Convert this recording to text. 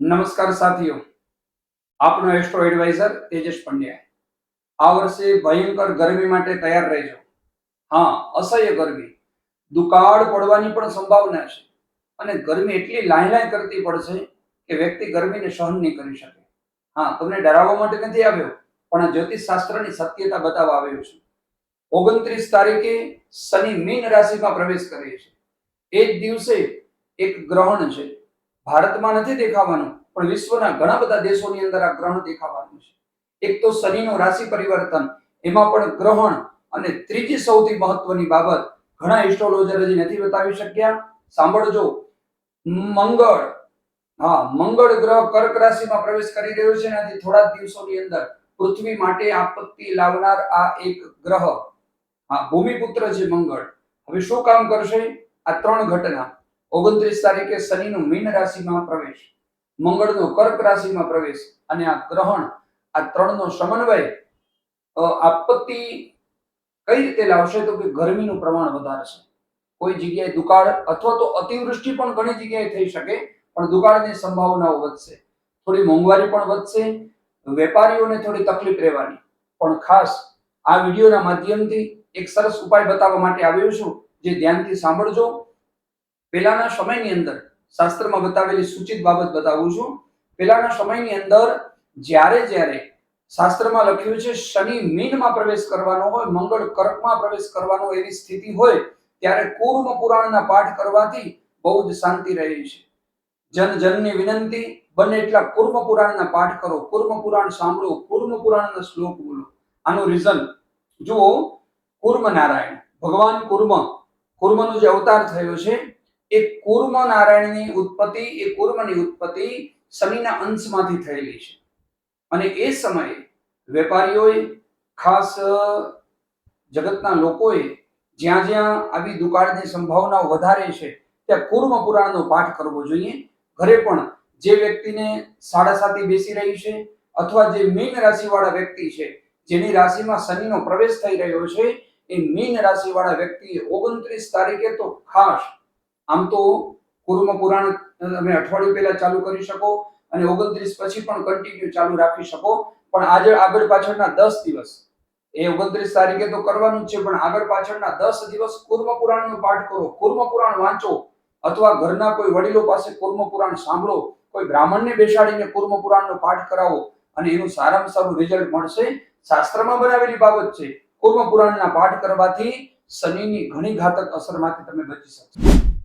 નમસ્કાર સાથીઓ. આપનો એસ્ટ્રો એડવાઇઝર તેજસ પંડ્યા. આ વર્ષે ભયંકર ગરમી માટે તૈયાર રહેજો. હા, અસહ્ય ગરમી. દુકાળ પડવાની પણ સંભાવના છે. અને ગરમી એટલી લાઈ લાઈ કરતી પડશે કે વ્યક્તિ ગરમીને સહન નહીં કરી શકે. હા, તમને ડરાવવા માટે નથી આવ્યો, પણ જ્યોતિષ શાસ્ત્રની સત્યતા બતાવવા આવ્યો છે. ઓગણત્રીસ તારીખે શનિ મીન રાશિમાં પ્રવેશ કરે છે. એ જ દિવસે એક ગ્રહણ છે. ભારતમાં નથી દેખાવાનું, પણ વિશ્વના ઘણા બધા દેશોની અંદર આ ગ્રહણ દેખાવાનું છે. એક તો શનિનું રાશિ પરિવર્તન, એમાં પણ ગ્રહણ અને ત્રીજી સૌથી મહત્વની બાબત, ઘણા એસ્ટ્રોલોજર હજી નથી બતાવી શક્યા. સાંભળજો, મંગળ, હા, મંગળ ગ્રહ કર્ક રાશિમાં પ્રવેશ કરી રહ્યો છે અને થોડા દિવસોની અંદર પૃથ્વી માટે આપત્તિ લાવનાર આ એક ગ્રહ, હા, ભૂમિપુત્ર છે મંગળ. હવે શું કામ કરશે? આ ત્રણ ઘટના ઓગણત્રીસ તારીખે શનિનો મીન રાશિમાં પ્રવેશ, મંગળનો કર્ક રાશિમાં પ્રવેશ અને આ ગ્રહણ, આ ત્રણનો સમન્વય આપત્તિ કઈ રીતે લાવશે તો કે ગરમીનું પ્રમાણ વધારશે. કોઈ જગ્યાએ દુકાળ અથવા તો અતિવૃષ્ટિ પણ ઘણી જગ્યાએ થઈ શકે, પણ દુકાળની સંભાવનાઓ વધશે. થોડી મોંઘવારી પણ વધશે, વેપારીઓને થોડી તકલીફ રહેવાની. પણ ખાસ આ વિડીયોના માધ્યમથી એક સરસ ઉપાય બતાવવા માટે આવ્યો છું, જે ધ્યાનથી સાંભળજો. પેલાના સમયની અંદર શાસ્ત્રમાં બતાવેલી સૂચિત બાબત બતાવું છું. પહેલાના સમયની અંદર જ્યારે જ્યારે શાસ્ત્રમાં લખ્યું છે, શનિ મીનમાં પ્રવેશ કરવાનો હોય, મંગળ કર્કમાં પ્રવેશ કરવાનો એવી સ્થિતિ હોય, ત્યારે કુર્મ પુરાણના પાઠ કરવાથી બહુ જ શાંતિ રહે છે. જન જનની વિનંતી, બને એટલા કુર્મ પુરાણના પાઠ કરો, કુર્મ પુરાણ સાંભળો, કુર્મ પુરાણના શ્લોક બોલો. આનું રીઝન જુઓ, કુર્મ નારાયણ, ભગવાન કુર્મ, કુર્મનો જે અવતાર થયો છે એ કુર્મ નારાયણની ઉત્પત્તિ, એ કુર્મની ઉત્પત્તિ શનિના અંશમાંથી થયેલી છે. અને એ સમયે વેપારીઓએ, ખાસ જગતના લોકોએ જ્યાં જ્યાં આવી દુકાળની સંભાવનાઓ વધારે છે, ત્યાં કુર્મ પુરાણનો પાઠ કરવો જોઈએ. ઘરે પણ જે વ્યક્તિને સાડા સાતી બેસી રહી છે અથવા જે મીન રાશિવાળા વ્યક્તિ છે, જેની રાશિમાં શનિનો પ્રવેશ થઈ રહ્યો છે, એ મીન રાશિવાળા વ્યક્તિએ ઓગણત્રીસ તારીખે તો ખાસ આમ તો કુર્મ પુરાણ તમે અઠવાડિયું પહેલા ચાલુ કરી શકો અને ઓગણત્રીસ પછી પણ કન્ટિન્યુ ચાલુ રાખી શકો. પણ આજે આગળ પાછળના દસ દિવસ. એ ઓગણત્રીસ તારીખે તો કરવાનું છે, પણ આગળ પાછળના દસ દિવસ કુર્મ પુરાણનો પાઠ કરો. કુર્મ પુરાણ વાંચો. અથવા ઘરના કોઈ વડીલો પાસે કુર્મ પુરાણ સાંભળો. કોઈ બ્રાહ્મણને બેસાડીને કુર્મ પુરાણનો પાઠ કરાવો અને એનું સારામાં સારું રિઝલ્ટ મળશે. શાસ્ત્રમાં બનાવેલી બાબત છે, કુર્મ પુરાણના પાઠ કરવાથી શનિની ઘણી ઘાતક અસરમાંથી તમે બચી શકશો.